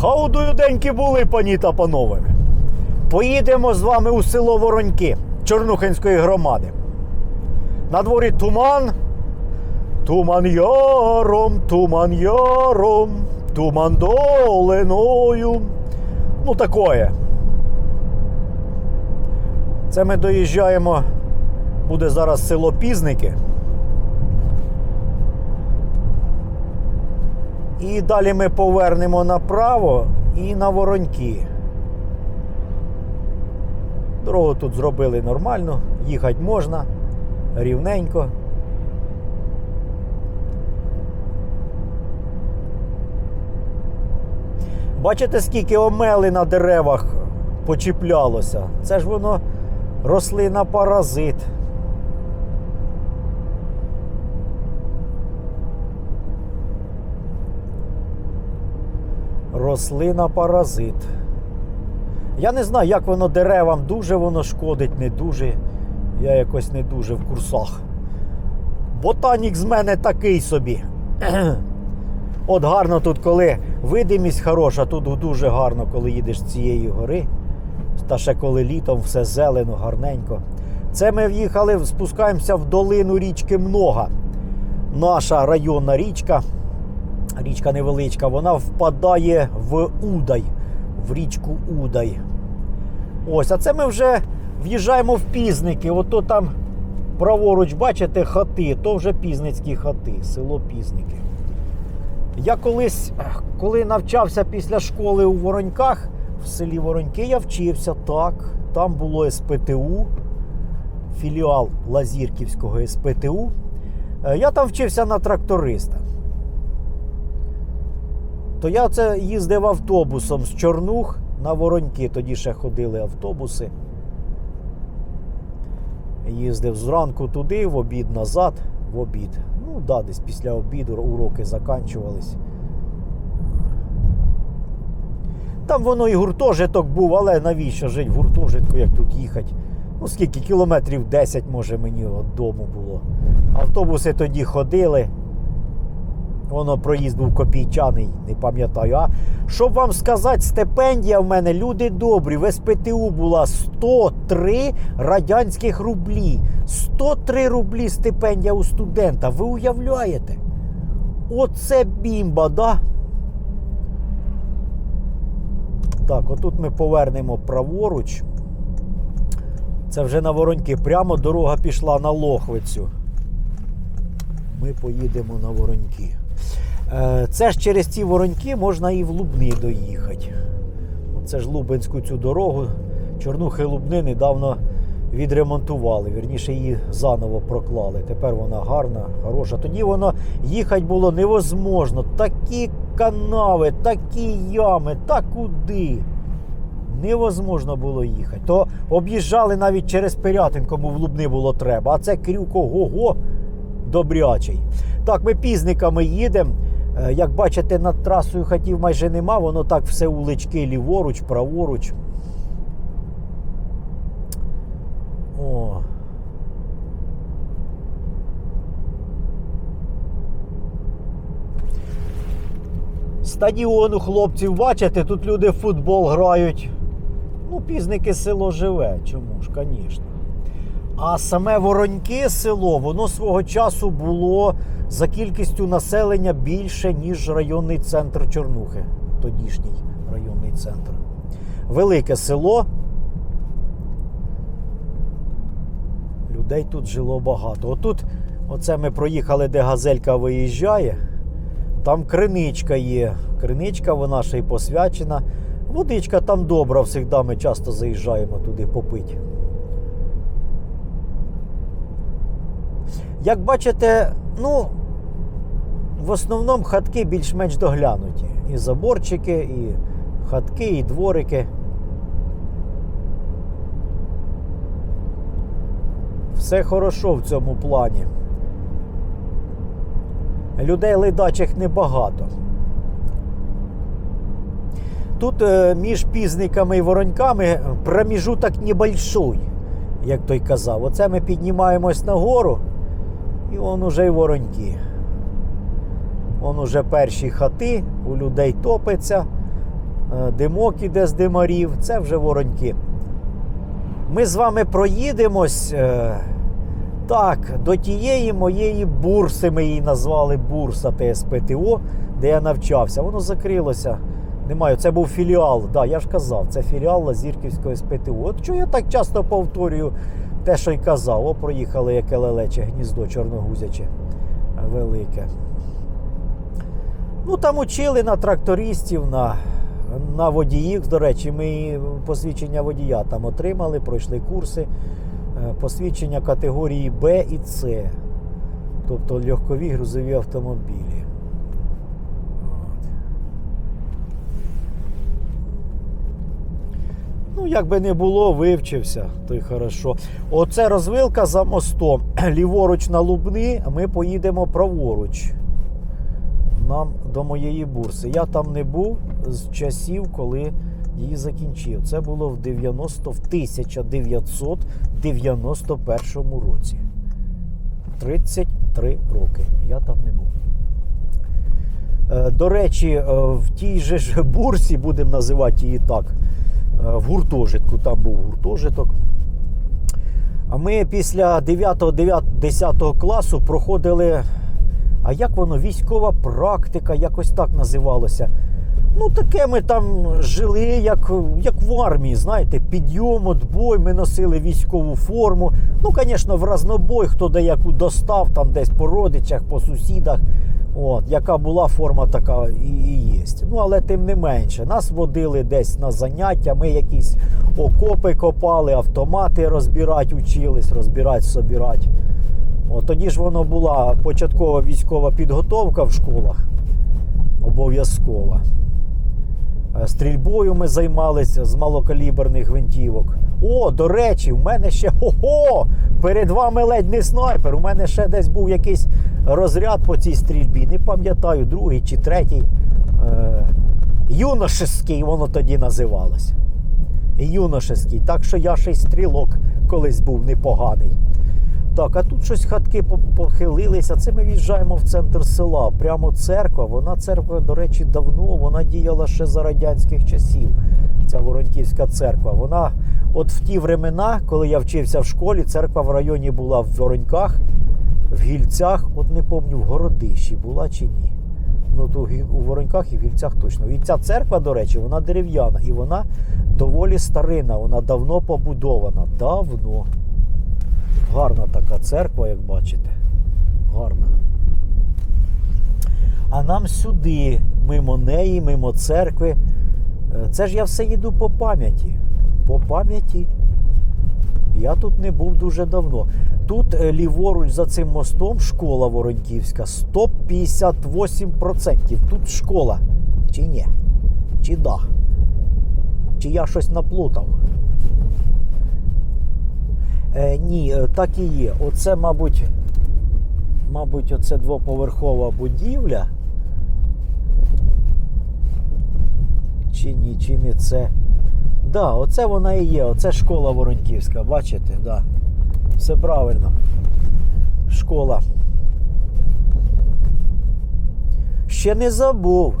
Хаудою деньки були, пані та панове. Поїдемо з вами у село Вороньки Чорнухинської громади. На дворі туман. Туман яром, туман яром, туман долиною. Ну, такое. Це ми доїжджаємо. Буде зараз село Пізники. І далі ми повернемо направо і на вороньки. Дорогу тут зробили нормально, їхати можна, рівненько. Бачите, скільки омели на деревах почіплялося? Це ж воно рослина паразит. Рослина паразит. Я не знаю, як воно деревам дуже воно шкодить, не дуже. Я якось не дуже в курсах. Ботанік з мене такий собі. От гарно тут, коли видимість хороша, тут дуже гарно, коли їдеш з цієї гори. Та ще коли літом все зелено, гарненько. Це ми в'їхали, спускаємося в долину річки Много. Наша районна річка. Річка невеличка, вона впадає в Удай, в річку Удай. Ось, а це ми вже в'їжджаємо в пізники. Ото там праворуч, бачите, хати, то вже пізницькі хати, село Пізники. Я колись, коли навчався після школи у Вороньках, в селі Вороньки я вчився так. Там було СПТУ, філіал Лазірківського СПТУ. Е, Я там вчився на тракториста. То я це їздив автобусом з Чорнух на Вороньки. Тоді ще ходили автобуси. Їздив зранку туди, в обід назад, в обід. Ну, да, десь після обіду уроки заканчувались. Там воно і гуртожиток був, але навіщо жити в гуртожитку, як тут їхати? Ну, скільки кілометрів 10, може, мені від дому було. Автобуси тоді ходили. Воно проїзд був копійчаний, не пам'ятаю. А щоб вам сказати, стипендія в мене, люди добрі, в СПТУ була 103 радянських рублі. 103 рублі стипендія у студента. Ви уявляєте? Оце бімба, да? Так, отут ми повернемо праворуч. Це вже на вороньки. Прямо дорога пішла на Лохвицю. Ми поїдемо на вороньки. Е, Це ж через ці вороньки можна і в Лубни доїхати. Це ж Лубенську цю дорогу. Чорнухи Лубни недавно відремонтували. Вірніше її заново проклали. Тепер вона гарна, хороша. Тоді воно їхати було невозможно. Такі канави, такі ями, та куди. Невозможно було їхати. То об'їжджали навіть через Пирятин, кому в Лубни було треба. А це крюк ого-го добрячий. Так, ми пізниками їдемо. Е, Як бачите, над трасою хатів майже нема, воно так все улички ліворуч, праворуч. О. Стадіон у хлопців, бачите, тут люди в футбол грають. Ну, пізники село живе, чому ж, звісно. А саме Вороньки село, воно свого часу було за кількістю населення більше, ніж районний центр Чорнухи. Тодішній районний центр. Велике село. Людей тут жило багато. Отут, оце ми проїхали, де газелька виїжджає. Там криничка є. Криничка, вона ще й посвячена. Водичка там добра, завжди ми часто заїжджаємо туди попити. Як бачите, ну, в основному хатки більш-менш доглянуті. І заборчики, і хатки, і дворики. Все хорошо в цьому плані. Людей ледачих небагато. Тут е, між пізниками і вороньками проміжуток небольшой, як той казав. Оце ми піднімаємось нагору, і он уже й вороньки. Он уже перші хати, у людей топиться. Е, Димок іде з димарів, це вже вороньки. Ми з вами проїдемось. е, Так, до тієї моєї бурси, ми її назвали Бурса ТСПТО, де я навчався. Воно закрилося. Немає, це був філіал. Да, я ж казав, це філіал Лазірківського СПТУ. От чого я так часто повторюю те, що й казав. О, проїхали яке лелече гніздо чорногузяче велике. Ну там учили на трактористів, на, на водіїв. До речі, ми посвідчення водія там отримали, пройшли курси. Е, Посвідчення категорії Б і С. Тобто легкові грузові автомобілі. От. Ну, як би не було, вивчився, то й хорошо. Оце розвилка за мостом. Ліворуч на Лубни, ми поїдемо праворуч. Нам до моєї бурси. Я там не був з часів, коли її закінчив. Це було в 90, в 1991 році. 33 роки. Я там не був. Е, До речі, е, в тій же ж бурсі, будемо називати її так, в гуртожитку, там був гуртожиток. А ми після 9-10 класу проходили, а як воно, військова практика, якось так називалося. Ну, таке ми там жили, як, як в армії, знаєте, підйом, отбой, ми носили військову форму. Ну, звісно, в разнобой, хто де яку достав, там десь по родичах, по сусідах. От, яка була форма, така і, є. Ну, але тим не менше, нас водили десь на заняття, ми якісь окопи копали, автомати розбирати, учились, розбирати, собирати. От тоді ж воно була початкова військова підготовка в школах. Обов'язкова. Е, Стрільбою ми займалися з малокаліберних гвинтівок. О, до речі, в мене ще хо-хо! Перед вами ледь не снайпер. У мене ще десь був якийсь розряд по цій стрільбі. Не пам'ятаю, другий чи третій. Е, юношеський воно тоді називалося. Юношеський. Так що я ще й стрілок колись був непоганий. Так, а тут щось хатки по- похилилися. Це ми в'їжджаємо в центр села. Прямо церква. Вона церква, до речі, давно вона діяла ще за радянських часів. Ця Воронківська церква. Вона, от в ті времена, коли я вчився в школі, церква в районі була в Вороньках, в Гільцях, от не пам'ятаю, в Городищі була чи ні. Ну, то у Вороньках і в Гільцях точно. І ця церква, до речі, вона дерев'яна і вона доволі старина, вона давно побудована. Давно. Гарна така церква, як бачите. Гарна. А нам сюди, мимо неї, мимо церкви. Е, Це ж я все їду по пам'яті. По пам'яті. Я тут не був дуже давно. Тут е, ліворуч за цим мостом школа Вороньківська 158%. Тут школа. Чи ні? Чи да? Чи я щось наплутав? Е, ні, е, так і є. Оце, мабуть, мабуть, оце двоповерхова будівля. Чи ні, чи не це. Да, оце вона і є. Оце школа Вороньківська, бачите? Да. Все правильно. Школа. Ще не забув.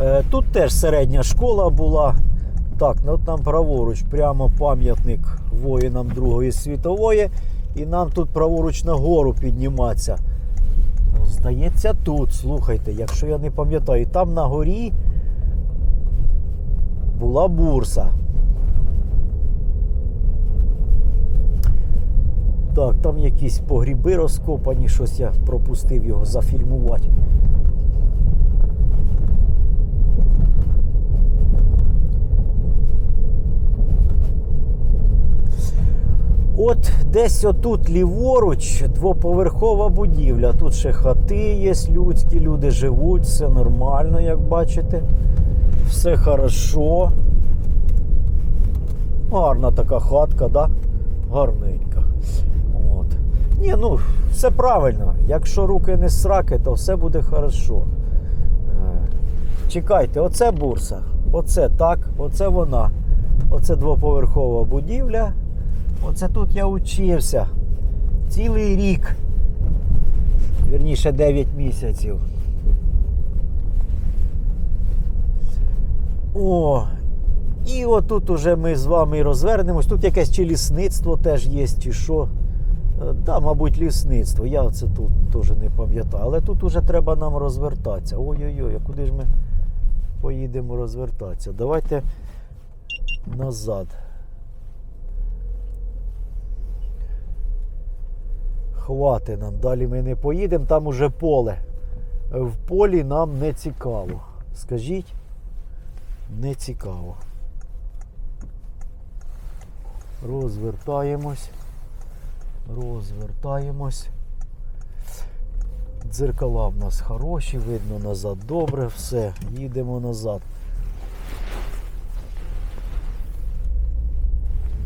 Е, Тут теж середня школа була. Так, ну там праворуч, прямо пам'ятник воїнам Другої світової. І нам тут праворуч на гору підніматися. Здається, тут, слухайте, якщо я не пам'ятаю, там на горі була бурса. Так, там якісь погріби розкопані, щось я пропустив його зафільмувати. От десь отут ліворуч двоповерхова будівля. Тут ще хати є людські, люди живуть, все нормально, як бачите. Все хорошо. Гарна така хатка, да? Гарненька. От. Ні, ну, все правильно. Якщо руки не сраки, то все буде хорошо. Е, Чекайте, оце бурса. Оце так, оце вона. Оце двоповерхова будівля. Оце тут я учився. Цілий рік. Вірніше 9 місяців. О, і отут уже ми з вами розвернемось. Тут якесь чи лісництво теж є, чи що. Е, Да, мабуть, лісництво. Я це тут теж не пам'ятаю. Але тут уже треба нам розвертатися. Ой-ой-ой, а куди ж ми поїдемо розвертатися? Давайте назад. Хвати нам. Далі ми не поїдемо, там уже поле. В полі нам не цікаво. Скажіть, не цікаво. Розвертаємось. Розвертаємось. Дзеркала в нас хороші, видно назад добре, все, їдемо назад.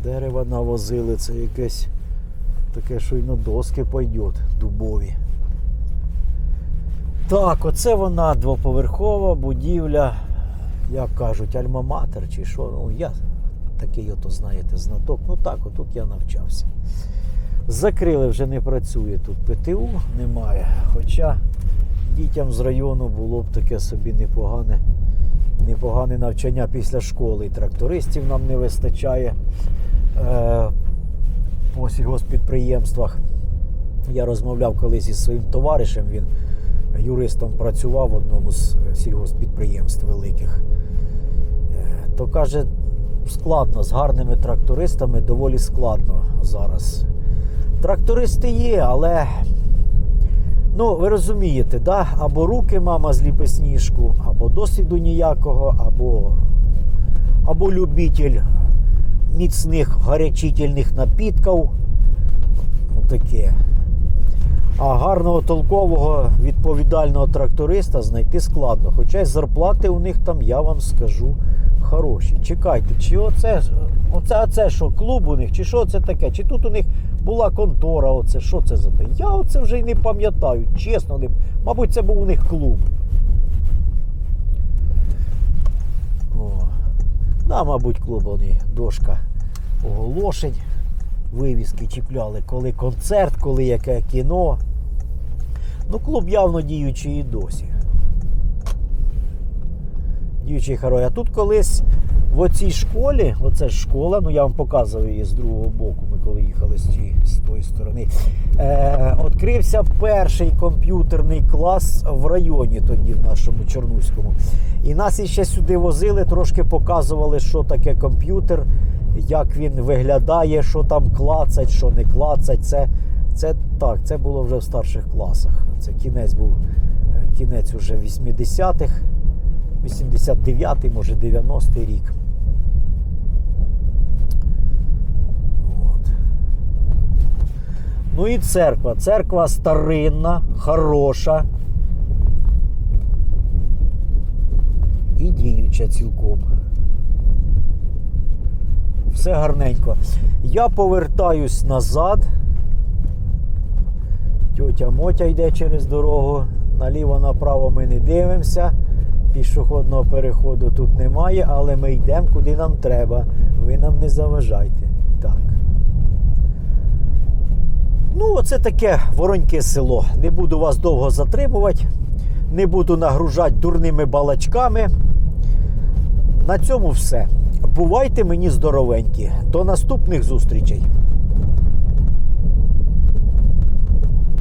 Дерева навозили, це якесь таке, що й на доски пойдет, дубові. Так, оце вона двоповерхова будівля, як кажуть, альма-матер чи що. Ну, я такий, ото, знаєте, знаток. Ну так, отут я навчався. Закрили, вже не працює тут ПТУ, немає. Хоча дітям з району було б таке собі непогане, непогане навчання після школи. І трактористів нам не вистачає е, по сільгоспідприємствах. Я розмовляв колись із своїм товаришем, він юристом працював в одному з сільгоспідприємств великих. Е, То каже, складно з гарними трактористами, доволі складно зараз. Трактористи є, але ну, ви розумієте, да? або руки мама зліпе сніжку, або досвіду ніякого, або, або любитель міцних гарячительних напітків. Ну, таке. А гарного толкового відповідального тракториста знайти складно. Хоча й зарплати у них там, я вам скажу, хороші. Чекайте, чи оце, оце, оце що, клуб у них, чи що це таке? Чи тут у них була контора, оце, що це за те? Я оце вже й не пам'ятаю, чесно, не... мабуть, це був у них клуб. О. Да, мабуть, клуб вони, дошка оголошень, вивіски чіпляли, коли концерт, коли яке кіно. Ну, клуб явно діючий і досі. Діючий герой. А тут колись в оцій школі, оце ж школа, ну я вам показував її з другого боку, ми коли їхали з, цієї- з тої сторони. Е, відкрився перший комп'ютерний клас в районі тоді, в нашому Чорнуському. І нас іще сюди возили, трошки показували, що таке комп'ютер, як він виглядає, що там клацать, що не клацать. Це, це так, це було вже в старших класах. Це кінець був е, кінець уже 80-х, 89-й, може 90-й рік. От. Ну і церква. Церква старинна, хороша. І діюча цілком. Все гарненько. Я повертаюсь назад. Тьотя Мотя йде через дорогу. Наліво направо ми не дивимося. Пішохідного переходу тут немає, але ми йдемо куди нам треба. Ви нам не заважайте. Так. Ну, оце таке вороньке село. Не буду вас довго затримувати, не буду нагружати дурними балачками. На цьому все. Бувайте мені здоровенькі. До наступних зустрічей.